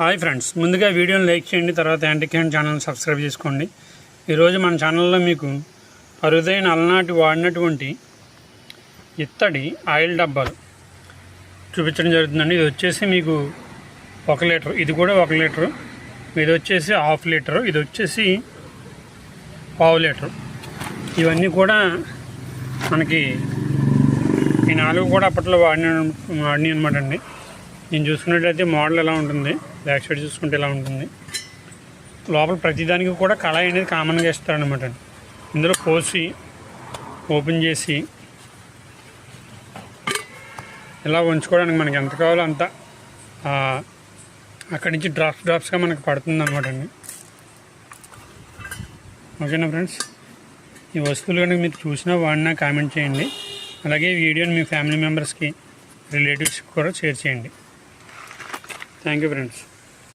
Hi friends. ముందుగా వీడియోని like చేయండి తర్వాత యాంటిక్యాన్ ఛానల్ని సబ్స్క్రైబ్ చేసుకోండి. ఈరోజు మన ఛానల్లో మీకు అరుదైన అలనాటి వాడినటువంటి ఇత్తడి ఆయిల్ డబ్బాలు చూపించడం జరుగుతుందండి. ఇది వచ్చేసి మీకు ఒక లీటర్ ఇది కూడా ఒక లీటరు ఇది వచ్చేసి హాఫ్ లీటరు ఇది వచ్చేసి పావు లీటరు. ఇవన్నీ కూడా మనకి ఈ నాలుగు కూడా అప్పట్లో వాడిన వాడినాయి అనమాట అండి. నేను చూసుకున్నట్లయితే మోడల్ ఎలా ఉంటుంది? బ్యాక్ సైడ్ చూసుకుంటే ఎలా ఉంటుంది? లోపల ప్రతిదానికి కూడా కళాయి అనేది కామన్గా ఇస్తారనమాట ఇందులో పోసి ఓపెన్ చేసి ఇలా ఉంచుకోవడానికి మనకి ఎంత కావాలో అంత అక్కడి నుంచి డ్రాప్స్ డ్రాప్స్గా మనకు పడుతుంది అనమాట అండి. ఓకేనా ఫ్రెండ్స్? ఈ వస్తువులు కనుక మీరు చూసినా వాడినా కామెంట్ చేయండి. అలాగే ఈ వీడియోని మీ ఫ్యామిలీ మెంబర్స్కి రిలేటివ్స్కి కూడా షేర్ చేయండి. Thank you friends.